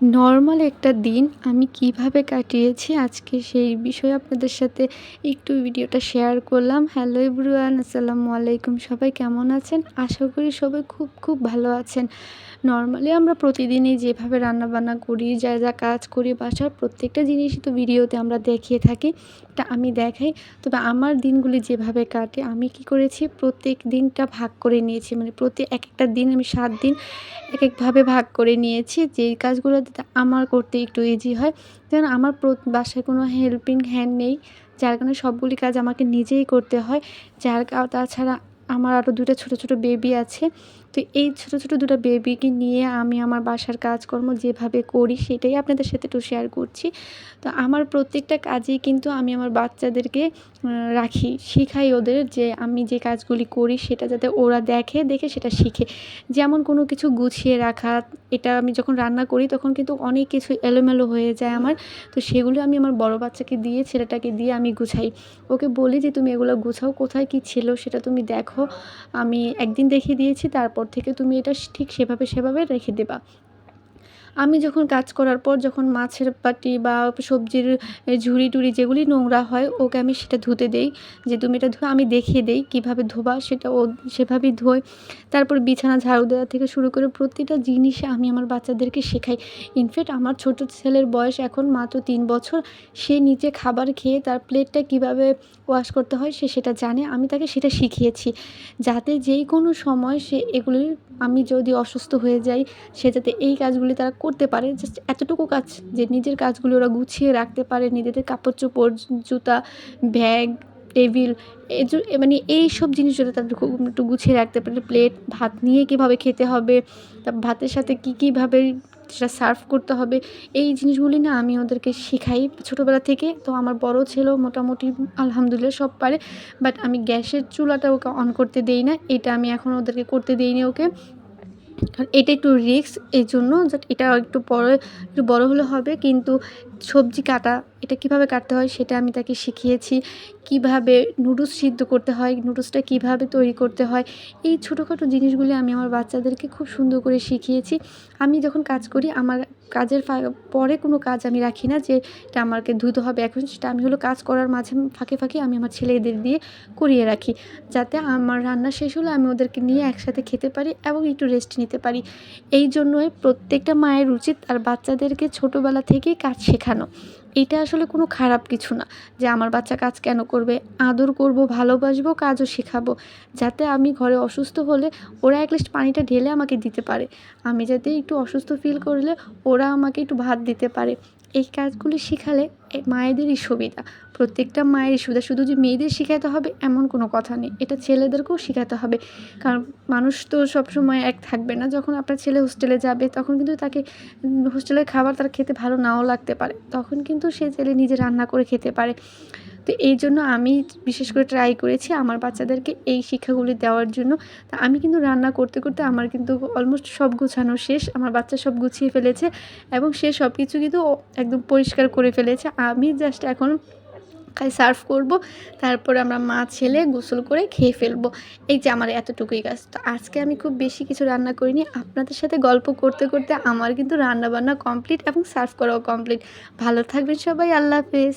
Normal একটা দিন আমি কীভাবে কাটিয়েছি আজকে সেই বিষয়ে আপনাদের সাথে একটু ভিডিওটা শেয়ার করলাম। হ্যালো এভরিওয়ান আসসালামু আলাইকুম। সবাই কেমন আছেন? আশা করি সবাই খুব খুব ভালো আছেন। নর্মালি আমরা প্রতিদিনই যেভাবে রান্নাবান্না করি, যা যা কাজ করি বাসার প্রত্যেকটা জিনিসই তো ভিডিওতে আমরা দেখিয়ে থাকি তা আমি দেখাই। তবে আমার দিনগুলি যেভাবে কাটে, আমি কি করেছি? প্রত্যেক দিনটা ভাগ করে নিয়েছি। মানে প্রতি এক একটা দিন আমি সাত দিন এক একভাবে ভাগ করে নিয়েছি। যেই কাজগুলো আমার করতে একটু ইজি হয়, যেন আমার বাসায় কোনো হেল্পিং হ্যান্ড নেই, যার কারণে সবগুলি কাজ আমাকে নিজেই করতে হয়। যার তাছাড়া আমার আরও দুটো ছোটো ছোটো বেবি আছে। তো এই ছোটো ছোটো দুটো বেবিকে নিয়ে আমি আমার বাসার কাজকর্ম যেভাবে করি সেটাই আপনাদের সাথে একটু শেয়ার করছি। তো আমার প্রত্যেকটা কাজেই কিন্তু আমি আমার বাচ্চাদেরকে রাখি, শেখাই ওদের যে আমি যে কাজগুলি করি সেটা যাতে ওরা দেখে দেখে সেটা শিখে। যেমন কোনো কিছু গুছিয়ে রাখা, এটা আমি যখন রান্না করি তখন কিন্তু অনেক কিছু এলোমেলো হয়ে যায় আমার। তো সেগুলো আমি আমার বড় বাচ্চাকে দিয়ে, ছেলেটাকে দিয়ে আমি গুছাই। ওকে বলি যে, তুমি এগুলো গুছাও, কোথায় কী ছিল সেটা তুমি দেখো। আমি একদিন দেখিয়ে দিয়েছি তারপর থেকে তুমি এটা ঠিক সেভাবে সেভাবে রেখে দেবা। আমি যখন কাজ করার পর যখন মাছের বাটি বা সবজির ঝুড়ি টুড়ি যেগুলি নোংরা হয়, ওকে আমি সেটা ধুতে দেই। যে তুমি এটা ধুয়ে, আমি দেখিয়ে দেই কীভাবে ধোবা, সেটা ও সেভাবেই ধোয় তারপর বিছানা ঝাড়ু দেওয়া থেকে শুরু করে প্রতিটা জিনিসে আমি আমার বাচ্চাদেরকে শেখাই। ইনফ্যাক্ট আমার ছোট ছেলের বয়স এখন মাত্র তিন বছর। সে নিচে খাবার খেয়ে তার প্লেটটা কীভাবে ওয়াশ করতে হয়, সে সেটা জানে। আমি তাকে সেটা শিখিয়েছি। যাতে যেই কোনো সময় সে এগুলি আমি যদি অসুস্থ হয়ে যাই, সে যাতে এই কাজগুলি তারা করতে পারে। জাস্ট এতটুকু কাজ যে নিজের কাজগুলি ওরা গুছিয়ে রাখতে পারে, নিজেদের কাপড় চোপড়, জুতা ব্যাগ টেবিল মানে এই সব জিনিস যদি তারা একটু গুছিয়ে রাখতে পারে। প্লেট ভাত নিয়ে কীভাবে খেতে হবে, তা ভাতের সাথে কী কীভাবে সেটা সার্ভ করতে হবে, এই জিনিসগুলি না আমি ওদেরকে শেখাই ছোটোবেলা থেকে। তো আমার বড় ছেলেও মোটামুটি আলহামদুলিল্লাহ সব পারে বাট আমি গ্যাসের চুলাটা ওকে অন করতে দেই না। এটা আমি এখন ওদেরকে করতে দিইনি ওকে। কারণ এটা একটু রিস্ক এই জন্য এটা একটু বড় একটু বড় হলে হবে, কিন্তু সবজি কাটা এটা কীভাবে কাটতে হয় সেটা আমি তাকে শিখিয়েছি। কীভাবে নুডলস সিদ্ধ করতে হয় নুডলসটা কীভাবে তৈরি করতে হয়, এই ছোটোখাটো জিনিসগুলি আমি আমার বাচ্চাদেরকে খুব সুন্দর করে শিখিয়েছি। আমি যখন কাজ করি, আমার কাজের পরে কোনো কাজ আমি রাখি না যে এটা আমাকে ধুতে হবে, এখন সেটা আমি হলো কাজ করার মাঝে ফাঁকে ফাঁকে আমি আমার ছেলেদের দিয়ে করিয়ে রাখি। যাতে আমার রান্না শেষ হলে আমি ওদেরকে নিয়ে একসাথে খেতে পারি এবং একটু রেস্ট নিতে পারি। এই জন্যই প্রত্যেকটা মায়ের উচিত আর বাচ্চাদেরকে ছোটোবেলা থেকেই কাজ শেখানো। এটা আসলে কোনো খারাপ কিছু না যে আমার বাচ্চা কাজ কেন করবে, আদর করব, ভালোবাসবো, কাজও শেখাবো, যাতে আমি ঘরে অসুস্থ হলে ওরা অ্যাটলিস্ট পানিটা ঢেলে আমাকে দিতে পারে। আমি যাতে একটু অসুস্থ ফিল করলে ওরা আমাকে একটু ভাত দিতে পারে। এই কাজগুলি শেখালে মায়েদেরই সুবিধা। প্রত্যেকটা মায়ের সুবিধা, শুধু যে মেয়েদের শেখাতে হবে এমন কোনো কথা নেই। এটা ছেলেদেরকেও শেখাতে হবে। কারণ মানুষ তো সবসময় এক থাকবে না। যখন আপনার ছেলে হোস্টেলে যাবে, তখন কিন্তু তাকে হোস্টেলের খাবার তার খেতে ভালো নাও লাগতে পারে। তখন কিন্তু সে ছেলে নিজে রান্না করে খেতে পারে। তো এই জন্য আমি বিশেষ করে ট্রাই করেছি আমার বাচ্চাদেরকে এই শিক্ষাগুলি দেওয়ার জন্য। তা আমি কিন্তু রান্না করতে করতে আমার কিন্তু অলমোস্ট সব গুছানো শেষ, আমার বাচ্চা সব গুছিয়ে ফেলেছে এবং সে সব কিছু কিন্তু একদম পরিষ্কার করে ফেলেছে। আমি জাস্ট এখন খালি সার্ভ করব, তারপরে আমরা মা, ছেলে গোসল করে খেয়ে ফেলব। এই যে আমার এতটুকুই কাজ। তো আজকে আমি খুব বেশি কিছু রান্না করিনি। আপনাদের সাথে গল্প করতে করতে আমার কিন্তু রান্না বান্না কমপ্লিট এবং সার্ভ করাও কমপ্লিট ভালো থাকবেন সবাই, আল্লাহ হাফেজ।